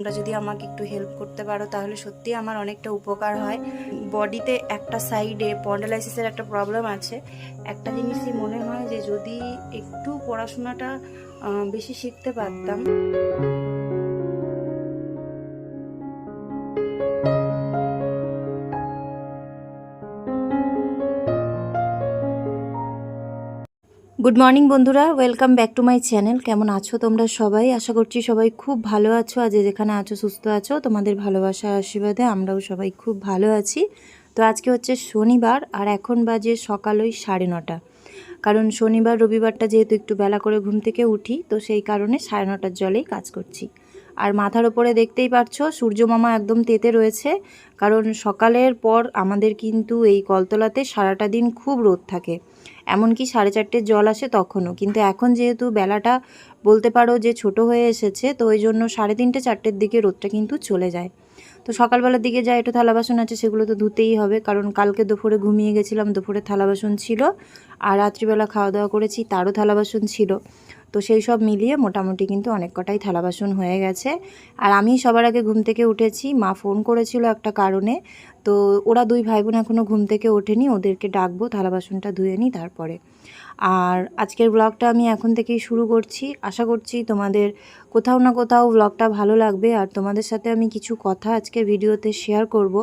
তোমরা যদি আমাকে একটু হেল্প করতে পারো, তাহলে সত্যি আমার অনেকটা উপকার হয়। বডিতে একটা সাইডে পন্ডালাইসিসের একটা প্রবলেম আছে। একটা জিনিসই মনে হয় যে যদি একটু পড়াশোনাটা বেশি শিখতে পারতাম। গুড মর্নিং বন্ধুরা। Welcome back to my channel কেমন আছো তোমরা সবাই? আশা করছি সবাই খুব ভালো আছো। আজ যেখানে আছো, সুস্থ আছো, তোমাদের ভালোবাসা আশীর্বাদে আমরাও সবাই খুব ভালো আছি। তো আজকে হচ্ছে শনিবার, আর এখন বাজে সকাল ওই সাড়ে নটা। কারণ শনিবার, রবিবারটা যেহেতু একটু বেলা করে ঘুম থেকে উঠি, তো সেই কারণে সাড়ে নটার জলেই কাজ করছি। আর মাথার ওপরে দেখতেই পাচ্ছ সূর্য মামা একদম তেতে রয়েছে। কারণ সকালের পর আমাদের কিন্তু এই কলতলাতে সারাটা দিন খুব রোদ থাকে। এমনকি সাড়ে চারটের জল আসে তখনও। কিন্তু এখন যেহেতু বেলাটা বলতে পারো যে ছোট হয়ে এসেছে, তো ওই জন্য সাড়ে তিনটে চারটের দিকে রোদটা কিন্তু চলে যায়। তো সকালবেলার দিকে যা একটু থালা বাসন আছে সেগুলো তো ধুতেই হবে, কারণ কালকে দুপুরে ঘুমিয়ে গেছিলাম, দুপুরে থালা বাসন ছিল আর রাত্রিবেলা খাওয়া দাওয়া করেছি, তারও থালা বাসন ছিল। তো সেই সব মিলিয়ে মোটামুটি কিন্তু অনেক কটাই থালা বাসন হয়ে গেছে। আর আমি সবার আগে ঘুম থেকে উঠেছি, মা ফোন করেছিল একটা কারণে, তো ওরা দুই ভাই বোন এখনও ঘুম থেকে ওঠেনি, ওদেরকে ডাকবো, থালা বাসনটা ধুয়ে নিই তারপরে। আর আজকের ব্লগটা আমি এখন থেকেই শুরু করছি। আশা করছি তোমাদের কোথাও না কোথাও ব্লগটা ভালো লাগবে আর তোমাদের সাথে আমি কিছু কথা আজকের ভিডিওতে শেয়ার করব।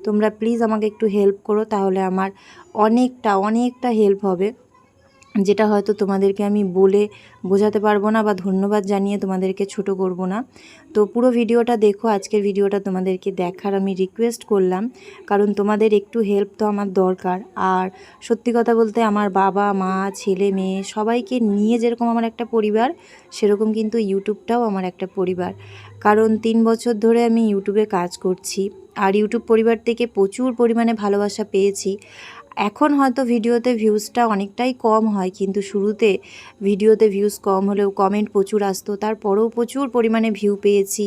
তোমরা প্লিজ আমাকে একটু হেল্প করো, তাহলে আমার অনেকটা অনেকটা হেল্প হবে। যেটা হয়তো তোমাদেরকে আমি বলে বোঝাতে পারব না বা ধন্যবাদ জানিয়ে তোমাদেরকে ছোট করব না। তো পুরো ভিডিওটা দেখো, আজকের ভিডিওটা তোমাদেরকে দেখার আমি রিকোয়েস্ট করলাম। কারণ তোমাদের একটু হেল্প তো আমার দরকার। আর সত্যি কথা বলতে আমার বাবা, মা, ছেলে, মেয়ে সবাইকে নিয়ে যেরকম আমার একটা পরিবার, সেরকম কিন্তু ইউটিউবটাও আমার একটা পরিবার। কারণ তিন বছর ধরে আমি ইউটিউবে কাজ করছি। আর ইউটিউব পরিবার থেকে প্রচুর পরিমাণে ভালোবাসা পেয়েছি। এখন হয়তো ভিডিওতে ভিউজটা অনেকটাই কম হয়, কিন্তু শুরুতে ভিডিওতে ভিউজ কম হলেও কমেন্ট প্রচুর আসতো। তারপরেও প্রচুর পরিমাণে ভিউ পেয়েছি,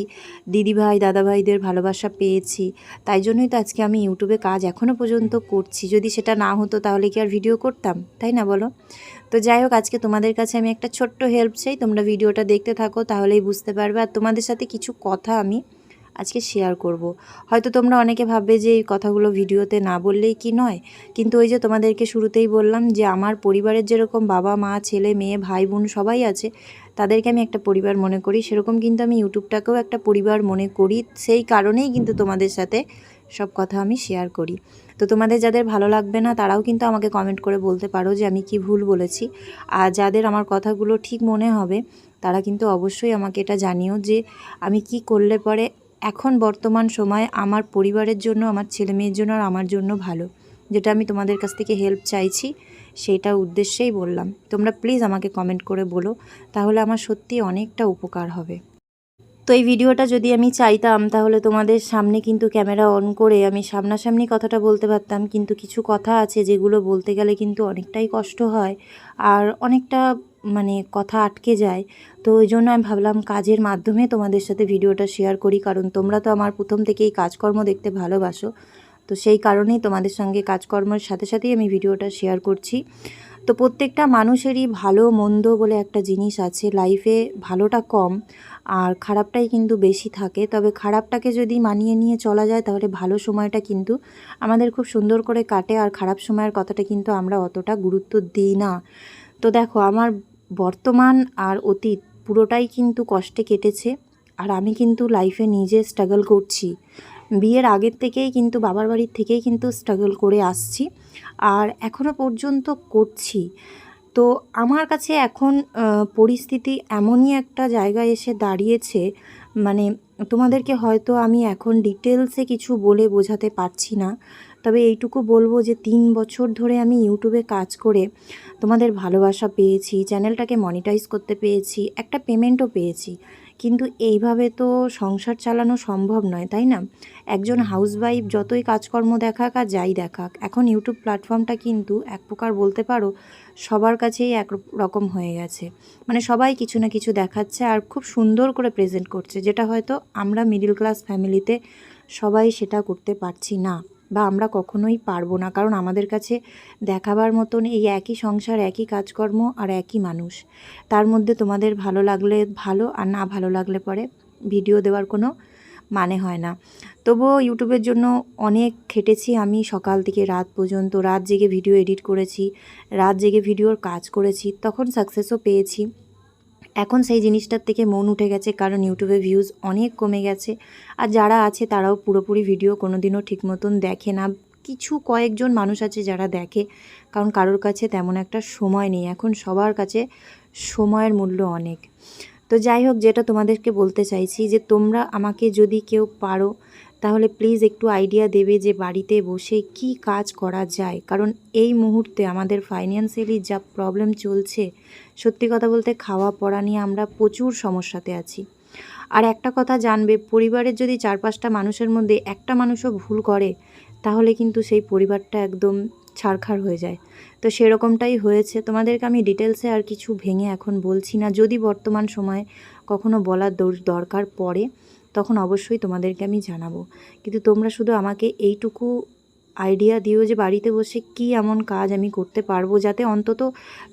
দিদিভাই, দাদাভাইদের ভালোবাসা পেয়েছি। তাই জন্যই তো আজকে আমি ইউটিউবে কাজ এখনও পর্যন্ত করছি। যদি সেটা না হতো তাহলে কি আর ভিডিও করতাম? তাই না বলো? তো যাই হোক, আজকে তোমাদের কাছে আমি একটা ছোট্ট হেল্প চাই। তোমরা ভিডিওটা দেখতে থাকো, তাহলেই বুঝতে পারবে। আর তোমাদের সাথে কিছু কথা আমি আজকে শেয়ার করব। হয়তো তোমরা অনেকে ভাববে যে এই কথাগুলো ভিডিওতে না বললেই কি নয়? কিন্তু ওই যে তোমাদেরকে শুরুতেই বললাম যে আমার পরিবারের যেরকম বাবা, মা, ছেলে, মেয়ে, ভাই, বোন সবাই আছে, তাদেরকে আমি একটা পরিবার মনে করি। সেরকম কিন্তু আমি ইউটিউবটাকেও একটা পরিবার মনে করি। সেই কারণেই কিন্তু তোমাদের সাথে সব কথা আমি শেয়ার করি। তো তোমাদের যাদের ভালো লাগবে না, তারাও কিন্তু আমাকে কমেন্ট করে বলতে পারো যে আমি কি ভুল বলেছি। আর যাদের আমার কথাগুলো ঠিক মনে হবে, তারা কিন্তু অবশ্যই আমাকে এটা জানিও যে আমি কি করলে পরে এখন বর্তমান সময়ে আমার পরিবারের জন্য, আমার ছেলে মেয়ের জন্য আর আমার জন্য ভালো। যেটা আমি তোমাদের কাছ থেকে হেল্প চাইছি সেইটা উদ্দেশ্যেই বললাম। তোমরা প্লিজ আমাকে কমেন্ট করে বলো, তাহলে আমার সত্যি অনেকটা উপকার হবে। তো এই ভিডিওটা যদি আমি চাইতাম, তাহলে তোমাদের সামনে কিন্তু ক্যামেরা অন করে আমি সামনাসামনি কথাটা বলতে পারতাম, কিন্তু কিছু কথা আছে যেগুলো বলতে গেলে কিন্তু অনেকটাই কষ্ট হয়, আর অনেকটা মানে কথা আটকে যায়। তো ওই জন্য আমি ভাবলাম কাজের মাধ্যমে তোমাদের সাথে ভিডিওটা শেয়ার করি, কারণ তোমরা তো আমার প্রথম থেকেই কাজকর্ম দেখতে ভালোবাসো। তো সেই কারণেই তোমাদের সঙ্গে কাজকর্মের সাথে সাথেই আমি ভিডিওটা শেয়ার করছি। তো প্রত্যেকটা মানুষেরই ভালো, মন্দ বলে একটা জিনিস আছে লাইফে ভালোটা কম আর খারাপটাই কিন্তু বেশি থাকে। তবে খারাপটাকে যদি মানিয়ে নিয়ে চলা যায়, তাহলে ভালো সময়টা কিন্তু আমাদের খুব সুন্দর করে কাটে আর খারাপ সময়ের কথাটা কিন্তু আমরা অতটা গুরুত্ব দিই না। তো দেখো, আমার বর্তমান আর অতীত পুরোটাই কিন্তু কষ্টে কেটেছে আর আমি কিন্তু লাইফে নিজে স্ট্রাগল করছি। বিয়ের আগের থেকেই কিন্তু বাবার বাড়ির থেকেই কিন্তু স্ট্রাগল করে আসছি আর এখনও পর্যন্ত করছি। তো আমার কাছে এখন পরিস্থিতি এমনই একটা জায়গায় এসে দাঁড়িয়েছে মানে তোমাদেরকে হয়তো আমি এখন ডিটেলসে কিছু বলে বোঝাতে পারছি না। তবে এইটুকু বলব যে তিন বছর ধরে আমি ইউটিউবে কাজ করে তোমাদের ভালোবাসা পেয়েছি, চ্যানেলটাকে মনিটাইজ করতে পেয়েছি, একটা পেমেন্টও পেয়েছি। কিন্তু এইভাবে তো সংসার চালানো সম্ভব নয়, তাই না? একজন হাউসওয়াইফ যতই কাজকর্ম দেখাক আর যাই দেখাক, এখন ইউটিউব প্ল্যাটফর্মটা কিন্তু এক প্রকার বলতে পারো সবার কাছেই এক রকম হয়ে গেছে। মানে সবাই কিছু না কিছু দেখাচ্ছে আর খুব সুন্দর করে প্রেজেন্ট করছে, যেটা হয়তো আমরা মিডিল ক্লাস ফ্যামিলিতে সবাই সেটা করতে পারছি না। বা আমরা কখনোই পারব না। কারণ আমাদের কাছে দেখাবার মতন এই একই সংসার, একই কাজকর্ম আর একই মানুষ। তার মধ্যে তোমাদের ভালো লাগলে ভালো, আর না ভালো লাগলে পরে ভিডিও দেওয়ার কোনো মানে হয় না। তবুও ইউটিউবের জন্য অনেক খেটেছি আমি সকাল থেকে রাত পর্যন্ত। রাত জেগে ভিডিও এডিট করেছি, রাত জেগে ভিডিওর কাজ করেছি, তখন সাকসেসও পেয়েছি। এখন সেই জিনিসটার থেকে মন উঠে গেছে, কারণ ইউটিউবে ভিউজ অনেক কমে গেছে। আর যারা আছে, তারাও পুরোপুরি ভিডিও কোনো দিনও ঠিক মতন দেখে না। কিছু কয়েকজন মানুষ আছে যারা দেখে, কারণ কারোর কাছে তেমন একটা সময় নেই। এখন সবার কাছে সময়ের মূল্য অনেক। তো যাই হোক, যেটা তোমাদেরকে বলতে চাইছি যে তোমরা আমাকে যদি কেউ পারো তাহলে প্লিজ একটু আইডিয়া দেবে যে বাড়িতে বসে কি কাজ করা যায়। কারণ এই মুহূর্তে আমাদের ফাইন্যান্সিয়ালি যা প্রবলেম চলছে, সত্যি কথা বলতে খাওয়া পড়া নিয়ে আমরা প্রচুর সমস্যাতে আছি। আর একটা কথা জানবে, পরিবারের যদি চার পাঁচটা মানুষের মধ্যে একটা মানুষও ভুল করে, তাহলে কিন্তু সেই পরিবারটা একদম ছাড়খাড় হয়ে যায়। তো সেরকমটাই হয়েছে। তোমাদেরকে আমি ডিটেলসে আর কিছু ভেঙে এখন বলছি না। যদি বর্তমান সময়ে কখনো বলার দর- দরকার পড়ে তখন অবশ্যই তোমাদেরকে আমি জানাব। কিন্তু তোমরা শুধু আমাকে এইটুকু আইডিয়া দিও যে বাড়িতে বসে কি এমন কাজ আমি করতে পারব যাতে অন্তত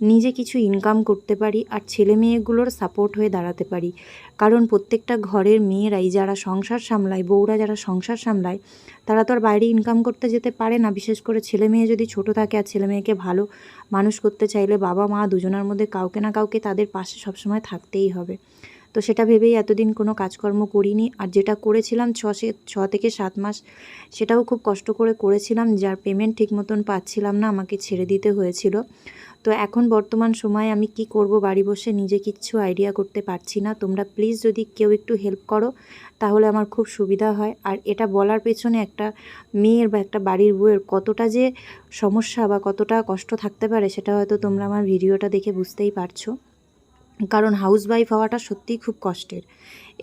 নিজে কিছু ইনকাম করতে পারি আর ছেলে মেয়েগুলোর সাপোর্ট হয়ে দাঁড়াতে পারি। কারণ প্রত্যেকটা ঘরের মেয়েরাই যারা সংসার সামলায়, বউরা যারা সংসার সামলায়, তারা তো আর বাইরে ইনকাম করতে যেতে পারে না। বিশেষ করে ছেলে মেয়ে যদি ছোট থাকে আর ছেলে মেয়েকে ভালো মানুষ করতে চাইলে বাবা মা দুজনের মধ্যে কাউকে না কাউকে তাদের পাশে সবসময় থাকতেই হবে। তো সেটা ভেবেই এতদিন কোনো কাজকর্ম করিনি। আর যেটা করেছিলাম ছ সে- ছ থেকে সাত মাস, সেটাও খুব কষ্ট করে করেছিলাম। যার পেমেন্ট ঠিক মতন পাচ্ছিলাম না, আমাকে ছেড়ে দিতে হয়েছিল। তো এখন বর্তমান সময়ে আমি কি করব, বাড়ি বসে নিজে কিচ্ছু আইডিয়া করতে পারছি না। তোমরা প্লিজ যদি কেউ একটু হেল্প করো, তাহলে আমার খুব সুবিধা হয়। আর এটা বলার পেছনে একটা মেয়ের বা একটা বাড়ির বউয়ের কতটা যে সমস্যা বা কতটা কষ্ট থাকতে পারে, সেটা হয়তো তোমরা আমার ভিডিওটা দেখে বুঝতেই পারছ। কারণ হাউস ওয়াইফ হওয়াটা সত্যিই খুব কষ্টের।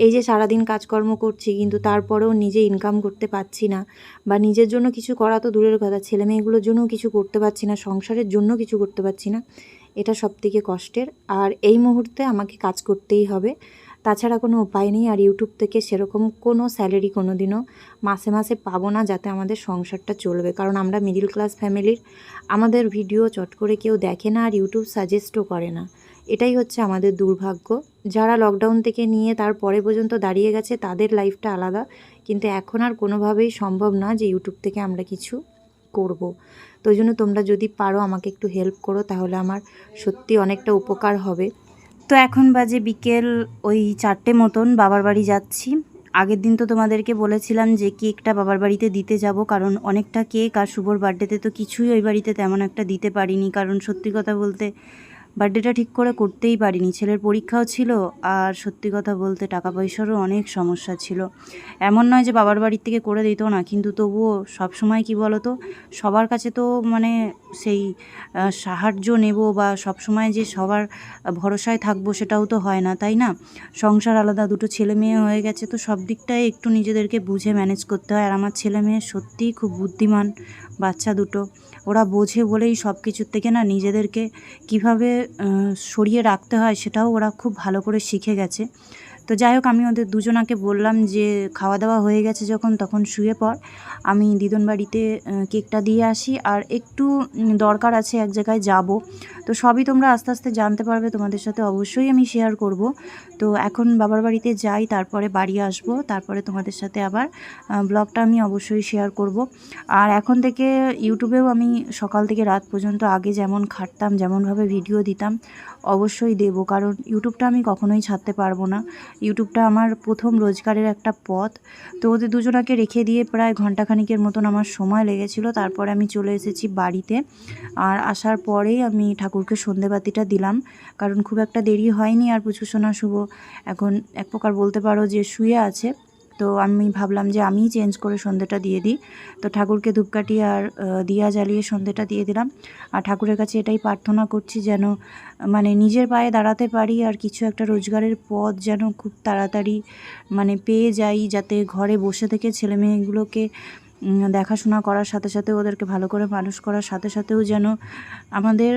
এই যে সারাদিন কাজকর্ম করছি, কিন্তু তারপরেও নিজে ইনকাম করতে পারছি না বা নিজের জন্য কিছু করা তো দূরের কথা, ছেলে মেয়েগুলোর জন্যও কিছু করতে পারছি না, সংসারের জন্য কিছু করতে পারছি না, এটা সবথেকে কষ্টের। আর এই মুহূর্তে আমাকে কাজ করতেই হবে। তাছাড়া কোনো উপায় নেই, আর ইউটিউব থেকে সেরকম কোনো স্যালারি কোনো দিনও মাসে মাসে পাবো না যাতে আমাদের সংসারটা চলবে। কারণ আমরা মিডিল ক্লাস ফ্যামিলির আমাদের ভিডিও চট করে কেউ দেখে না, আর ইউটিউব সাজেস্টও করে না। এটাই হচ্ছে আমাদের দুর্ভাগ্য। যারা লকডাউন থেকে নিয়ে তার পরে পর্যন্ত দাঁড়িয়ে গেছে, তাদের লাইফটা আলাদা। কিন্তু এখন আর কোনোভাবেই সম্ভব না যে ইউটিউব থেকে আমরা কিছু করব। তো জন্য তোমরা যদি পারো আমাকে একটু হেল্প করো, তাহলে আমার সত্যি অনেকটা উপকার হবে। তো এখন বাজে বিকেল ওই চারটে মতন, বাবার বাড়ি যাচ্ছি। আগের দিন তো তোমাদেরকে বলেছিলাম যে কেকটা বাবার বাড়িতে দিতে যাব, কারণ অনেকটা কেক আর শুভর বার্থডেতে তো কিছুই ওই বাড়িতে তেমন একটা দিতে পারিনি। কারণ সত্যি কথা বলতে বার্থডেটা ঠিক করে করতেই পারিনি। ছেলের পরীক্ষাও ছিল আর সত্যি কথা বলতে টাকা পয়সারও অনেক সমস্যা ছিল। এমন নয় যে বাবার বাড়ির থেকে করে দিত না, কিন্তু তবুও সবসময় কী কি বলো তো সবার কাছে তো মানে সেই সাহায্য নেব বা সব সময় যে সবার ভরসায় থাকব সেটাও তো হয় না, তাই না? সংসার আলাদা, দুটো ছেলে মেয়ে হয়ে গেছে তো সব দিকটাই একটু নিজেদেরকে বুঝে ম্যানেজ করতে হয়। আর আমার ছেলে মেয়ে সত্যিই খুব বুদ্ধিমান, বাচ্চা দুটো। ওরা বোঝে বলেই সব কিছুর থেকে না নিজেদেরকে কীভাবে সরিয়ে রাখতে হয় সেটাও ওরা খুব ভালো করে শিখে গেছে। তো যাই হোক, আমি ওদের দুজনাকে বললাম যে খাওয়া দাওয়া হয়ে গেছে যখন, তখন শুয়ে পড়। আমি দিদন বাড়িতে কেকটা দিয়ে আসি। আর একটু দরকার আছে এক জায়গায় যাব। তো সবই তোমরা আস্তে আস্তে জানতে পারবে, তোমাদের সাথে অবশ্যই আমি শেয়ার করব। তো এখন বাবার বাড়িতে যাই, তারপরে বাড়ি আসব। তারপরে তোমাদের সাথে আবার ব্লগটা আমি অবশ্যই শেয়ার করব। আর এখন থেকে ইউটিউবেও আমি সকাল থেকে রাত পর্যন্ত আগে যেমন খাটতাম, যেমনভাবে ভিডিও দিতাম, অবশ্যই দেব। কারণ ইউটিউবটা আমি কখনোই ছাড়তে পারব না। ইউটিউবটা আমার প্রথম রোজগারের একটা পথ। তো ওদের দুজনাকে রেখে দিয়ে প্রায় ঘন্টাখানিকের মতন আমার সময় লেগেছিল। তারপরে আমি চলে এসেছি বাড়িতে। আর আসার পরেই আমি ঠাকুরকে সন্ধেবাতিটা দিলাম। কারণ খুব একটা দেরি হয়নি আর পুচু সোনা শুভ। এখন এক প্রকার বলতে পারো যে শুয়ে আছে। তো আমি ভাবলাম যে আমিই চেঞ্জ করে সন্ধেটা দিয়ে দিই। তো ঠাকুরকে ধূপকাঠি আর দিয়া জ্বালিয়ে সন্ধেটা দিয়ে দিলাম। আর ঠাকুরের কাছে এটাই প্রার্থনা করছি যেন মানে নিজের পায়ে দাঁড়াতে পারি আর কিছু একটা রোজগারের পথ যেন খুব তাড়াতাড়ি মানে পেয়ে যাই যাতে ঘরে বসে থেকে ছেলে মেয়েগুলোকে দেখাশোনা করার সাথে সাথে ওদেরকে ভালো করে মানুষ করার সাথে সাথেও যেন আমাদের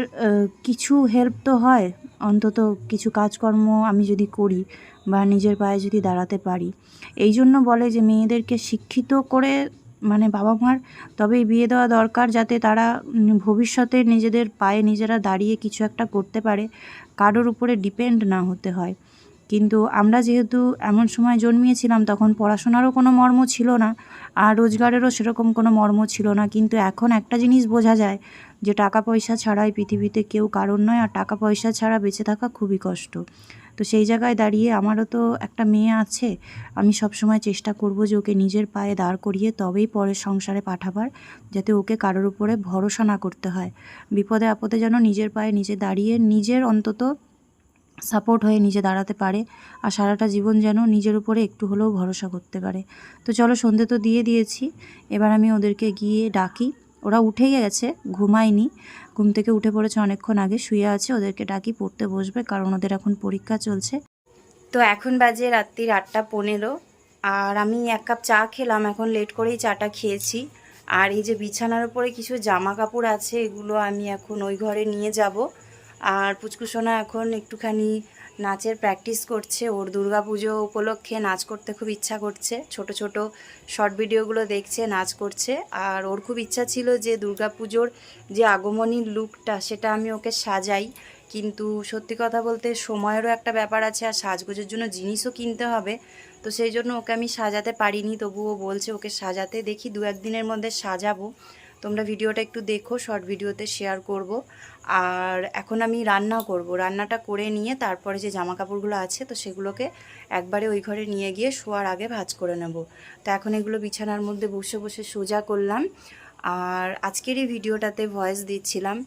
কিছু হেল্প তো হয়। অন্তত কিছু কাজকর্ম আমি যদি করি বা নিজের পায়ে যদি দাঁড়াতে পারি। এই জন্য বলে যে মেয়েদেরকে শিক্ষিত করে মানে বাবা মার তবেই বিয়ে দেওয়া দরকার যাতে তারা ভবিষ্যতে নিজেদের পায়ে নিজেরা দাঁড়িয়ে কিছু একটা করতে পারে, কারোর উপরে ডিপেন্ড না হতে হয়। কিন্তু আমরা যেহেতু এমন সময় জন্মিয়েছিলাম, তখন পড়াশোনারও কোনো মর্ম ছিল না, আর রোজগারেরও সেরকম কোনো মর্ম ছিল না। কিন্তু এখন একটা জিনিস বোঝা যায়, যে টাকা পয়সা ছাড়াই পৃথিবীতে কেউ কারণ নয়, আর টাকা পয়সা ছাড়া বেঁচে থাকা খুবই কষ্ট। তো সেই জায়গায় দাঁড়িয়ে আমারও তো একটা মেয়ে আছে, আমি সব সময় চেষ্টা করব যে ওকে নিজের পায়ে দাঁড় করিয়ে তবেই পরের সংসারে পাঠাবার, যাতে ওকে কারোর উপরে ভরসা না করতে হয়। বিপদে আপদে যেন নিজের পায়ে নিজে দাঁড়িয়ে নিজের অন্তত সাপোর্ট হয়ে নিজে দাঁড়াতে পারে আর সারাটা জীবন যেন নিজের উপরে একটু হলেও ভরসা করতে পারে। তো চলো সন্ধে তো দিয়ে দিয়েছি, এবার আমি ওদেরকে গিয়ে ডাকি। ওরা উঠেই গেছে, ঘুমায়নি। ঘুম থেকে উঠে পড়েছে, অনেকক্ষণ আগে শুয়ে আছে, ওদেরকে ডাকি পড়তে বসবে, কারণ ওদের এখন পরীক্ষা চলছে। তো এখন বাজে রাত্রির আটটা পনেরো, আর আমি এক কাপ চা খেলাম, এখন লেট করেই চাটা খেয়েছি। আর এই যে বিছানার উপরে কিছু জামা কাপড় আছে, এগুলো আমি এখন ওই ঘরে নিয়ে যাব। আর পুচকুসোনা এখন একটুখানি নাচের প্র্যাকটিস করছে। ওর পুজো উপলক্ষে নাচ করতে খুব ইচ্ছা করছে। ছোট ছোট শর্ট ভিডিওগুলো দেখছে, নাচ করছে। আর ওর খুব ইচ্ছা ছিল যে পুজোর যে আগমনীর লুকটা সেটা আমি ওকে সাজাই। কিন্তু সত্যি কথা বলতে সময়েরও একটা ব্যাপার আছে আর সাজগোজের জন্য জিনিসও কিনতে হবে। তো সেই জন্য ওকে আমি সাজাতে পারিনি। তবুও বলছে ওকে সাজাতে দেখি দু একদিনের মধ্যে সাজাবো। তোমরা ভিডিওটা একটু দেখো শর্ট ভিডিওতে শেয়ার করব। আর এখন আমি রান্না করব। রান্নাটা করে নিয়ে তারপরে যে জামা কাপড়গুলো আছে, তো সেগুলোকে একবারে ওই ঘরে নিয়ে গিয়ে শোয়ার আগে ভাজ করে নেব। তো এখন এগুলো বিছানার মধ্যে বসে বসে সোজা করলাম। আর আজকের এই ভিডিওটাতে ভয়েস দিচ্ছিলাম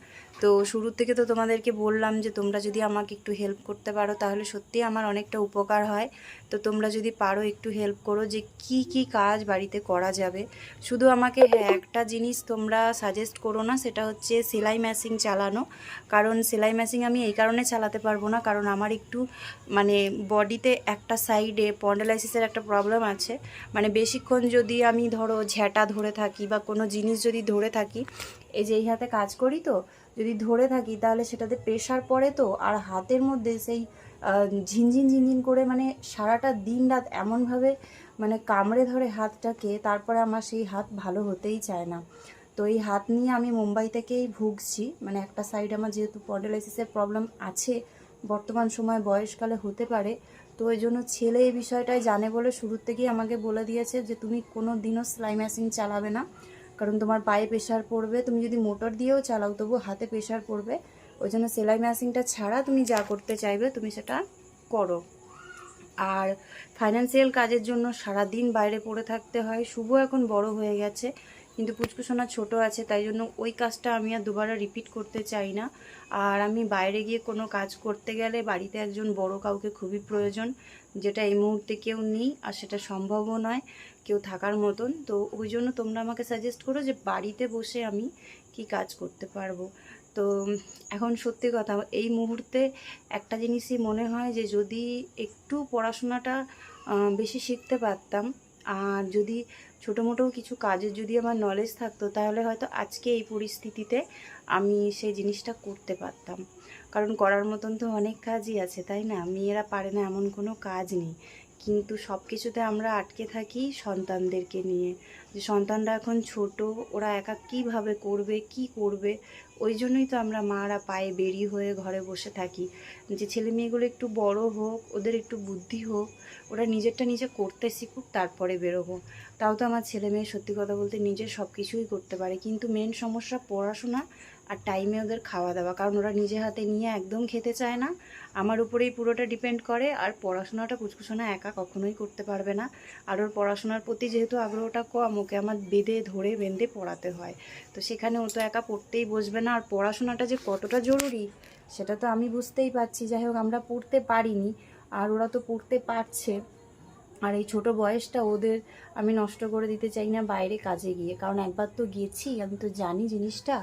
তো শুরু থেকে তো তোমাদেরকে বললাম যে তোমরা যদি আমাকে একটু হেল্প করতে পারো, তাহলে সত্যি আমার অনেকটা উপকার হয়। তো তোমরা যদি পারো একটু হেল্প করো যে কি কি কাজ বাড়িতে করা যাবে। শুধু আমাকে হ্যাঁ একটা জিনিস তোমরা সাজেস্ট করো না, সেটা হচ্ছে সেলাই মেশিন চালানো। কারণ সেলাই মেশিন আমি এই কারণে চালাতে পারব না, কারণ আমার একটু মানে বডিতে একটা সাইডে পন্ডালাইসিসের একটা প্রবলেম আছে। মানে বেশিক্ষণ যদি আমি ধরো ঝ্যাটা ধরে থাকি বা কোনো জিনিস যদি ধরে থাকি, এই যে এই হাতে কাজ করি তো যদি ধরে থাকি, তাহলে সেটাতে প্রেশার পড়ে তো, আর হাতের মধ্যে সেই ঝিনঝিন ঝিনঝিন করে মানে সারাটা দিন রাত এমনভাবে মানে কামড়ে ধরে হাতটাকে, তারপরে আমার সেই হাত ভালো হতেই চায় না। তো এই হাত নিয়ে আমি মুম্বাই থেকেই ভুগছি। মানে একটা সাইড আমার যেহেতু পন্ডালাইসিসের প্রবলেম আছে, বর্তমান সময় বয়সকালে হতে পারে। তো ওই জন্য ছেলে এই বিষয়টাই জানে বলে শুরুর থেকেই আমাকে বলে দিয়েছে যে, তুমি কোনো দিনও সেলাই মেশিন চালাবে না। কারণ তোমার পায়ে প্রেশার পড়বে, তুমি যদি মোটর দিয়েও চালাও তবু হাতে প্রেশার পড়বে। ওই জন্য সেলাই মেশিনটা ছাড়া তুমি যা করতে চাইবে তুমি সেটা করো। আর ফাইন্যান্সিয়াল কাজের জন্য সারা দিন বাইরে পড়ে থাকতে হয়। শুভ এখন বড় হয়ে গেছে। কিন্তু পুচকুসোনা ছোট আছে, তাই জন্য ওই কাজটা আমি আর দুবার রিপিট করতে চাই না। আর আমি বাইরে গিয়ে কোনো কাজ করতে গেলে বাড়িতে একজন বড় কাউকে খুবই প্রয়োজন, যেটা এই মুহূর্তে কেউ নেই আর সেটা সম্ভবও নয়, কেউ থাকার মতন। তো ওই জন্য তোমরা আমাকে সাজেস্ট করো যে বাড়িতে বসে আমি কি কাজ করতে পারব। তো এখন সত্যি কথা, এই মুহূর্তে একটা জিনিসই মনে হয় যে যদি একটু পড়াশোনাটা বেশি শিখতে পারতাম, আর যদি ছোটো মোটো কিছু কাজের যদি আমার নলেজ থাকতো, তাহলে হয়তো আজকে এই পরিস্থিতিতে আমি সেই জিনিসটা করতে পারতাম। কারণ করার মতন তো অনেক কাজই আছে, তাই না? মেয়েরা পারে না এমন কোনো কাজ নেই। কিন্তু সব কিছুতে আমরা আটকে থাকি সন্তানদেরকে নিয়ে। যে সন্তানরা এখন ছোট, ওরা একা কীভাবে করবে, কি করবে, ওই জন্যই তো আমরা মারা পায়ে বেরি হয়ে ঘরে বসে থাকি। যে ছেলে মেয়েগুলো একটু বড় হোক, ওদের একটু বুদ্ধি হোক, ওরা নিজেরটা নিজে করতে শিখুক, তারপরে বেরোবো। তাও তো আমার ছেলে মেয়ে সত্যি কথা বলতে নিজের সব কিছুই করতে পারে। কিন্তু মেন সমস্যা পড়াশোনা আর টাইমে ওদের খাওয়া দাওয়া, কারণ ওরা নিজে হাতে নিয়ে একদম খেতে চায় না। আমার উপরেই পুরোটা ডিপেন্ড করে, আর পড়াশোনাটা কুচকুচোনা একা কখনোই করতে পারবে না। আর ওর পড়াশোনার প্রতি যেহেতু আগ্রহটা কম, ওকে আমার বেঁধে, ধরে, বেঁধে পড়াতে হয়। তো সেখানে ও তো একা পড়তেই বসবে না, আর পড়াশোনাটা যে কতটা জরুরি, সেটা তো আমি বুঝতেই পারছি। যাই হোক, আমরা পড়তে পারিনি, আর ওরা তো পড়তে পারছে। আর এই ছোট বয়সটা ওদের আমি নষ্ট করে দিতে চাই না বাইরে কাজে গিয়ে। কারণ একবার তো গেছি, আমি তো জানি জিনিসটা।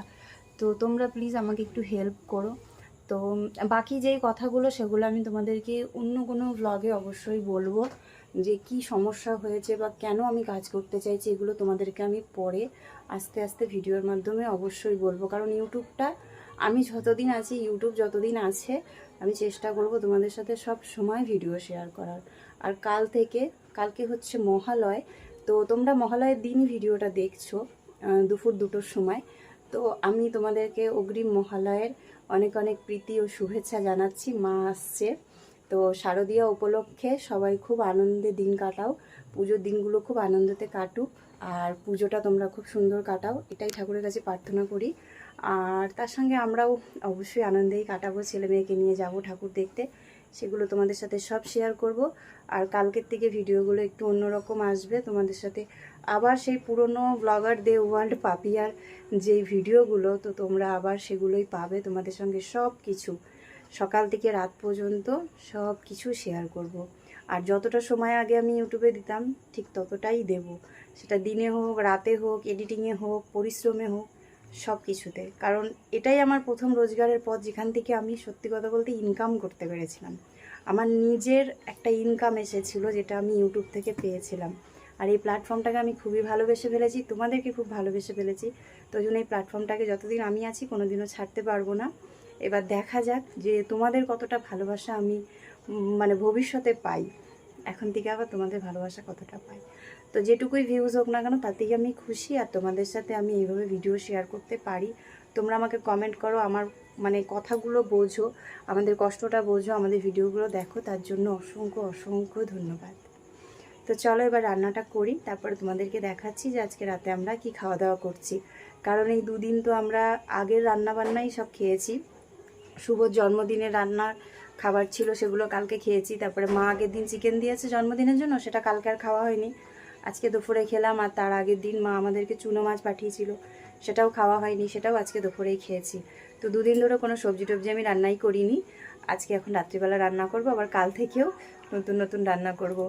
তো তোমরা প্লিজ আমাকে একটু হেল্প করো। তো বাকি যেই কথাগুলো, সেগুলো আমি তোমাদেরকে অন্য কোনো ভ্লগে অবশ্যই বলব, যে কি সমস্যা হয়েছে বা কেন আমি কাজ করতে চাইছি, এগুলো তোমাদেরকে আমি পরে আস্তে আস্তে ভিডিওর মাধ্যমে অবশ্যই বলব। কারণ ইউটিউবটা আমি যতদিন আছি ইউটিউব যতদিন আছে, আমি চেষ্টা করব তোমাদের সাথে সব সময় ভিডিও শেয়ার করার। আর কাল থেকে, কালকে হচ্ছে মহালয়, তো তোমরা মহালয়ের দিন ভিডিওটা দেখছ দুপুর দুটোর সময়। তো আমি তোমাদেরকে অগ্রিম মহালয়ের অনেক অনেক প্রীতি ও শুভেচ্ছা জানাচ্ছি, মা আসছে। তো শারদীয়া উপলক্ষে সবাই খুব আনন্দে দিন কাটাও, পুজোর দিনগুলো খুব আনন্দতে কাটুক, আর পুজোটা তোমরা খুব সুন্দর কাটাও, এটাই ঠাকুরের কাছে প্রার্থনা করি। আর তার সঙ্গে আমরাও অবশ্যই আনন্দেই কাটাবো, ছেলে মেয়েকে নিয়ে যাব ঠাকুর দেখতে, সেগুলো তোমাদের সাথে সব শেয়ার করব। আর কালকের থেকে ভিডিওগুলো একটু অন্যরকম আসবে, তোমাদের সাথে আবার সেই পুরনো ব্লগার দে ওয়ার্ল্ড পাপিয়ার যেই ভিডিওগুলো, তো তোমরা আবার সেগুলোই পাবে তোমাদের সঙ্গে সব কিছু সকাল থেকে রাত পর্যন্ত সব কিছু শেয়ার করব। আর যতটা সময় আগে আমি ইউটিউবে দিতাম, ঠিক ততটাই দেব। সেটা দিনে হোক, রাতে হোক এডিটিংয়ে হোক, পরিশ্রমে হোক সব কিছুতে কারণ এটাই আমার প্রথম রোজগারের পথ, যেখান থেকে আমি সত্যি কথা বলতে ইনকাম করতে পেরেছিলাম। আমার নিজের একটা ইনকাম এসেছিল, যেটা আমি ইউটিউব থেকে পেয়েছিলাম। আর এই প্ল্যাটফর্মটাকে আমি খুবই ভালোবেসে ফেলেছি, তোমাদেরকে খুব ভালোবেসে ফেলেছি। তো জন্য এই প্ল্যাটফর্মটাকে যতদিন আমি আছি কোনোদিনও ছাড়তে পারব না। এবার দেখা যাক যে তোমাদের কতটা ভালোবাসা আমি মানে ভবিষ্যতে পাই। এখন থেকে আবার তোমাদের ভালোবাসা কতটা পাই। তো যেটুকুই ভিউজ হোক না কেন তাতেই আমি খুশি আর তোমাদের সাথে আমি এইভাবে ভিডিও শেয়ার করতে পারি। তোমরা আমাকে কমেন্ট করো, আমার মানে কথাগুলো বোঝো, আমাদের কষ্টটা বোঝো, আমাদের ভিডিওগুলো দেখো। তার জন্য অসংখ্য অসংখ্য ধন্যবাদ। তো চলো এবার রান্নাটা করি, তারপরে তোমাদেরকে দেখাচ্ছি যে আজকে রাতে আমরা কি খাওয়া দাওয়া করছি। কারণ এই দুদিন তো আমরা আগের রান্না বান্নাই সব খেয়েছি। শুভ জন্মদিনের রান্নার খাবার ছিল সেগুলো কালকে খেয়েছি, তারপরে মা আগের দিন চিকেন দিয়েছে জন্মদিনের জন্য, সেটা কালকে আর খাওয়া হয়নি। আজকে দুপুরে খেলাম আর তার আগের দিন মা আমাদেরকে চুনো মাছ পাঠিয়েছিল, সেটাও খাওয়া হয়নি, সেটাও আজকে দুপুরেই খেয়েছি। তো দুদিন ধরে কোনো সবজি টবজি আমি রান্নাই করিনি। আজকে এখন রাত্রিবেলা রান্না করব, আবার কাল থেকেও নতুন নতুন রান্না করব।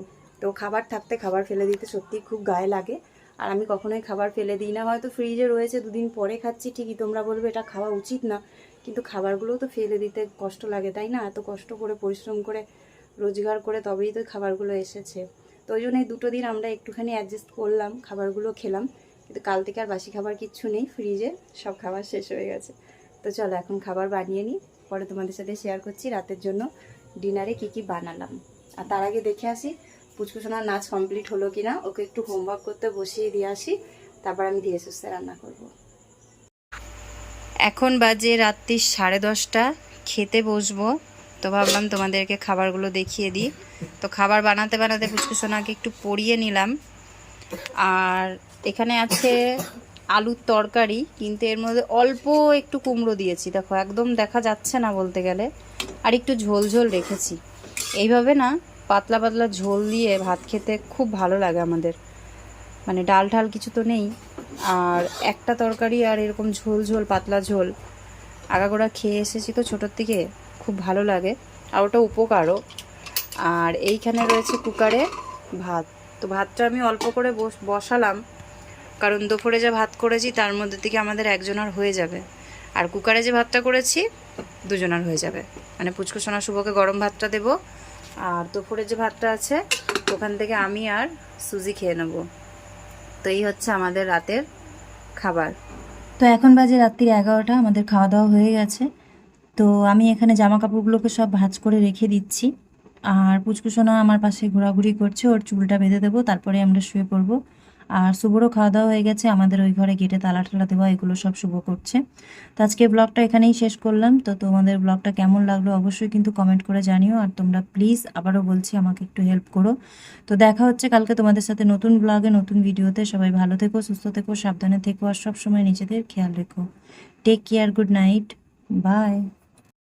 তো খাবার থাকতে খাবার ফেলে দিতে সত্যিই খুব গায়ে লাগে। আর আমি কখনোই খাবার ফেলে দিই না। হয়তো ফ্রিজে রয়েছে, দুদিন পরে খাচ্ছি, ঠিকই তোমরা বলবে এটা খাওয়া উচিত না। কিন্তু খাবারগুলোও তো ফেলে দিতে কষ্ট লাগে, তাই না? এত কষ্ট করে, পরিশ্রম করে, রোজগার করে তবেই তো খাবারগুলো এসেছে। তো ওই জন্য এই দুটো দিন আমরা একটুখানি অ্যাডজাস্ট করলাম, খাবারগুলো খেলাম। কিন্তু কাল থেকে আর বাসি খাবার কিচ্ছু নেই ফ্রিজে সব খাবার শেষ হয়ে গেছে। তো চলো এখন খাবার বানিয়ে নিই। পরে তোমাদের সাথে শেয়ার করছি রাতের জন্য। ডিনারে কি কি বানালাম। আর তার আগে দেখে আসি পুচকুসোনার নাচ কমপ্লিট হলো কিনা, ওকে একটু হোমওয়ার্ক করতে বসিয়ে দিয়ে আসি, তারপর আমি ধীরে সুস্থে রান্না করব। এখন বাজে রাত্রি সাড়ে দশটা, খেতে বসবো। তো ভাবলাম তোমাদেরকে খাবারগুলো দেখিয়ে দিই। তো খাবার বানাতে বানাতে পুচকুসোনাকে একটু পরিয়ে নিলাম। আর এখানে আছে আলুর তরকারি, কিন্তু এর মধ্যে অল্প একটু কুমড়ো দিয়েছি। দেখো, একদম দেখা যাচ্ছে না বলতে গেলে। আর একটু ঝোল ঝোল রেখেছি। এইভাবে না পাতলা পাতলা ঝোল দিয়ে ভাত খেতে খুব ভালো লাগে আমাদের। মানে ডাল ঢাল কিছু তো নেই। আর একটা তরকারি আর এরকম ঝোল ঝোল, পাতলা ঝোল আগাগোড়া খেয়ে এসেছি তো ছোটোর থেকে খুব ভালো লাগে। আর ওটা উপকারও। আর এইখানে রয়েছে কুকারে ভাত। তো ভাতটা আমি অল্প করে বস- বসালাম। কারণ দুপুরে যে ভাত করেছি, তার মধ্যে থেকে আমাদের একজনের হয়ে যাবে। আর কুকারে যে ভাতটা করেছি, দুজনার হয়ে যাবে। মানে পুচকু সোনা শুভকে গরম ভাতটা দেবো। আর দুপুরে যে ভাতটা আছে, ওখান থেকে আমি আর সুজি খেয়ে নেব। তো এই হচ্ছে আমাদের রাতের খাবার। তো এখন বাজে রাত্রির এগারোটা, আমাদের খাওয়া দাওয়া হয়ে গেছে। তো আমি এখানে জামা কাপড়গুলোকে সব ভাজ করে রেখে দিচ্ছি। আর পুচকুসোনা আমার পাশে ঘোরাঘুরি করছে, ওর চুলটা বেঁধে দেবো, তারপরে আমরা শুয়ে পড়ব। আর শুভরও খাওয়া দাওয়া হয়ে গেছে। আমাদের ওই ঘরে গেটে তালা টালা দেওয়া, এগুলো সব শুভ করছে। তো আজকে ব্লগটা এখানেই শেষ করলাম। তো তোমাদের ব্লগটা কেমন লাগল অবশ্যই কিন্তু কমেন্ট করে জানিও। আর তোমরা প্লিজ আবারও বলছি আমাকে একটু হেল্প করো। তো দেখা হচ্ছে কালকে তোমাদের সাথে নতুন ব্লগে নতুন ভিডিওতে সবাই ভালো থেকো, সুস্থ থেকো, সাবধানে থেকো। আর সব সময় নিজেদের খেয়াল রেখো। Take care good night bye